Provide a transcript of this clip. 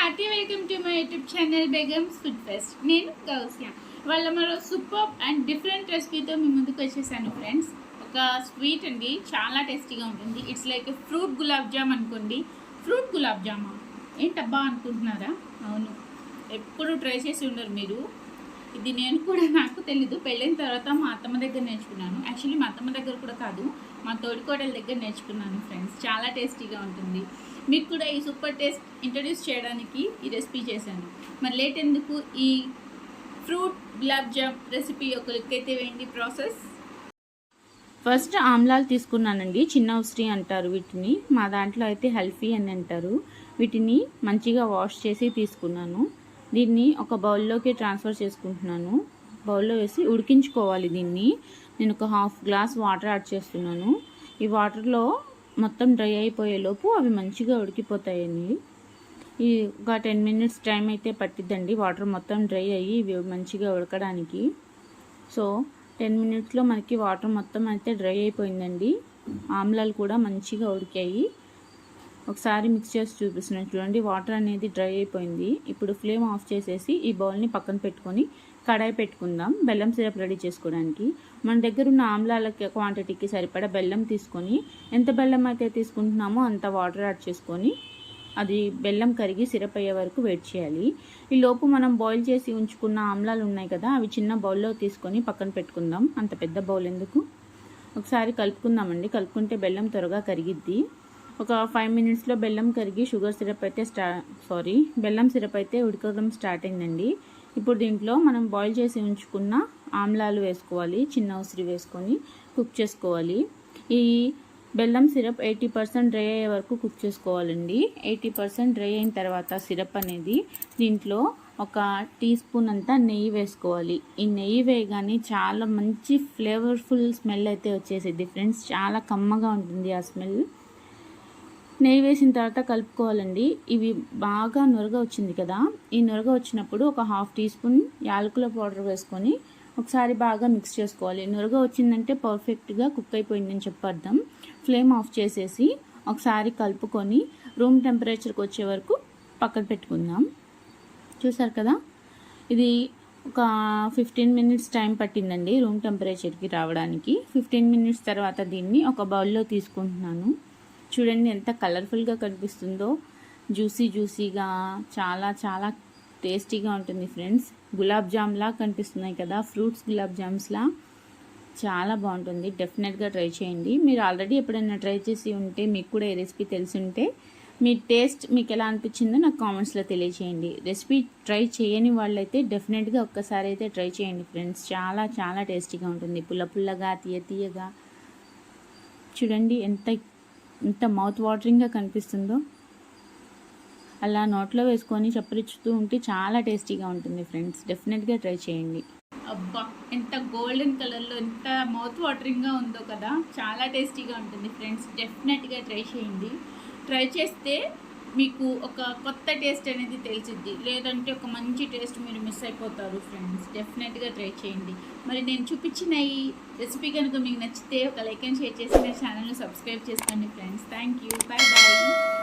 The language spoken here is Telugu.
Hearty welcome to my YouTube channel Begums food fest నేను గౌసియా వాళ్ళ మరో సూపర్ అండ్ డిఫరెంట్ రెసిపీతో మీ ముందుకు వచ్చేసాను ఫ్రెండ్స్ ఒక స్వీట్ అండి చాలా టేస్టీగా ఉంటుంది. It's like fruit gulab jam అనుకోండి. ఫ్రూట్ గులాబ్ జామా ఏంటబ్బా అనుకుంటున్నారా? అవును. ఎప్పుడు ట్రై చేసి ఉండరు మీరు. ఇది నేను కూడా నాకు తెలీదు. పెళ్ళైన తర్వాత మా అత్తమ్మ దగ్గర నేర్చుకున్నాను. యాక్చువల్లీ మా అత్తమ్మ దగ్గర కూడా కాదు. మా తోడికోడల దగ్గర నేర్చుకున్నాను ఫ్రెండ్స్ చాలా టేస్టీగా ఉంటుంది. మీకు కూడా ఈ సూపర్ టేస్ట్ ఇంట్రడ్యూస్ చేయడానికి ఈ రెసిపీ చేశాను. మరి లేట్ ఎందుకు? ఈ ఫ్రూట్ గులాబ్ జామ్ రెసిపీ ఒక లుక్ అయితే వేయండి ప్రాసెస్ ఫస్ట్ ఆమ్లాలు తీసుకున్నానండి. చిన్న ఉసిరి అంటారు వీటిని. మా దాంట్లో అయితే హెల్ఫీ అని అంటారు. వీటిని మంచిగా వాష్ చేసి తీసుకున్నాను. దీన్ని ఒక బౌల్లోకి ట్రాన్స్ఫర్ చేసుకుంటున్నాను. బౌల్లో వేసి ఉడికించుకోవాలి దీన్ని. నేను ఒక హాఫ్ గ్లాస్ వాటర్ యాడ్ చేస్తున్నాను. ఈ వాటర్లో మొత్తం డ్రై అయిపోయేలోపు అవి మంచిగా ఉడికిపోతాయండి ఈ ఒక టెన్ మినిట్స్ టైం అయితే పట్టిద్దండి వాటర్ మొత్తం డ్రై అయ్యి ఇవి మంచిగా ఉడకడానికి. సో టెన్ మినిట్స్లో మనకి వాటర్ మొత్తం అయితే డ్రై అయిపోయిందండి. ఆమ్లాలు కూడా మంచిగా ఉడికాయి. ఒకసారి మిక్స్ చేసి చూపిస్తున్నాను చూడండి. వాటర్ అనేది డ్రై అయిపోయింది. ఇప్పుడు ఫ్లేమ్ ఆఫ్ చేసేసి ఈ బౌల్ని పక్కన పెట్టుకొని కడాయి పెట్టుకుందాం. బెల్లం సిరప్ రెడీ చేసుకోవడానికి. మన దగ్గర ఉన్న ఆమ్లాల క్వాంటిటీకి సరిపడా బెల్లం తీసుకొని ఎంత బెల్లం అయితే తీసుకుంటున్నామో అంత వాటర్ యాడ్ చేసుకొని అది బెల్లం కరిగి సిరప్ అయ్యే వరకు వెయిట్ చేయాలి. ఈ లోపు మనం బాయిల్ చేసి ఉంచుకున్న ఆమ్లాలు ఉన్నాయి కదా అవి చిన్న బౌల్లో తీసుకొని పక్కన పెట్టుకుందాం. అంత పెద్ద బౌల్ ఎందుకు? ఒకసారి కలుపుకుందామండి. కలుపుకుంటే బెల్లం త్వరగా కరిగిద్ది. ఒక ఫైవ్ మినిట్స్లో బెల్లం కరిగి షుగర్ సిరప్ అయితే స్టా సారీ బెల్లం సిరప్ అయితే ఉడకడం స్టార్ట్ అయిందండి. ఇప్పుడు దీంట్లో మనం బాయిల్ చేసి ఉంచుకున్న ఆమ్లాలు వేసుకోవాలి చిన్న ఉసిరి వేసుకొని కుక్ చేసుకోవాలి. ఈ బెల్లం సిరప్ ఎయిటీ పర్సెంట్ డ్రై అయ్యే వరకు కుక్ చేసుకోవాలండి. ఎయిటీ పర్సెంట్ డ్రై అయిన తర్వాత సిరప్ అనేది దీంట్లో ఒక టీ స్పూన్ అంతా నెయ్యి వేసుకోవాలి. ఈ నెయ్యి వేయగానే చాలా మంచి ఫ్లేవర్ఫుల్ స్మెల్ అయితే వచ్చేసేది ఫ్రెండ్స్ చాలా కమ్మగా ఉంటుంది ఆ స్మెల్ నెయ్యి వేసిన తర్వాత కలుపుకోవాలండి. ఇవి బాగా నురగ వచ్చింది కదా. ఈ నురగ వచ్చినప్పుడు ఒక హాఫ్ టీ స్పూన్ యాలకుల పౌడర్ వేసుకొని ఒకసారి బాగా మిక్స్ చేసుకోవాలి. నురగ వచ్చిందంటే పర్ఫెక్ట్గా కుక్ అయిపోయిందని చెప్పర్థం ఫ్లేమ్ ఆఫ్ చేసేసి ఒకసారి కలుపుకొని రూమ్ టెంపరేచర్కి వచ్చే వరకు పక్కన పెట్టుకుందాం. చూసారు కదా? ఇది ఒక ఫిఫ్టీన్ మినిట్స్ టైం పట్టిందండి రూమ్ టెంపరేచర్కి రావడానికి. ఫిఫ్టీన్ మినిట్స్ తర్వాత దీన్ని ఒక బౌల్లో తీసుకుంటున్నాను. చూడండి ఎంత కలర్ఫుల్గా కనిపిస్తుందో. జ్యూసీ జ్యూసీగా చాలా చాలా టేస్టీగా ఉంటుంది ఫ్రెండ్స్ గులాబ్ జామ్లా కనిపిస్తున్నాయి కదా ఫ్రూట్స్ గులాబ్ జామ్స్లా. చాలా బాగుంటుంది డెఫినెట్గా ట్రై చేయండి. మీరు ఆల్రెడీ ఎప్పుడైనా ట్రై చేసి ఉంటే మీకు కూడా ఈ రెసిపీ తెలిసి ఉంటే మీ టేస్ట్ మీకు ఎలా అనిపించిందో నాకు కామెంట్స్లో తెలియచేయండి. రెసిపీ ట్రై చేయని వాళ్ళైతే డెఫినెట్గా ఒక్కసారి అయితే ట్రై చేయండి ఫ్రెండ్స్ చాలా చాలా టేస్టీగా ఉంటుంది. పుల్ల పుల్లగా తీయ తీయగా. చూడండి ఎంత ఎంత మౌత్ వాటరింగ్గా కనిపిస్తుందో. అలా నోట్లో వేసుకొని చప్పరిచ్చుతూ ఉంటే చాలా టేస్టీగా ఉంటుంది ఫ్రెండ్స్. డెఫినెట్గా ట్రై చేయండి. అబ్బా ఎంత గోల్డెన్ కలర్లో ఎంత మౌత్ వాటరింగ్గా ఉందో కదా. చాలా టేస్టీగా ఉంటుంది ఫ్రెండ్స్. డెఫినెట్గా ట్రై చేయండి. ట్రై చేస్తే మీకు ఒక కొత్త టేస్ట్ అనేది తెలిసిద్ది. లేదంటే ఒక మంచి టేస్ట్ మీరు మిస్ అయిపోతారు ఫ్రెండ్స్. డెఫినెట్గా ట్రై చేయండి. మరి నేను చూపించిన ఈ రెసిపీ కనుక మీకు నచ్చితే ఒక లైక్ అండ్ షేర్ చేసి నా ఛానల్ని సబ్స్క్రైబ్ చేసుకోండి friends. Thank you. Bye bye.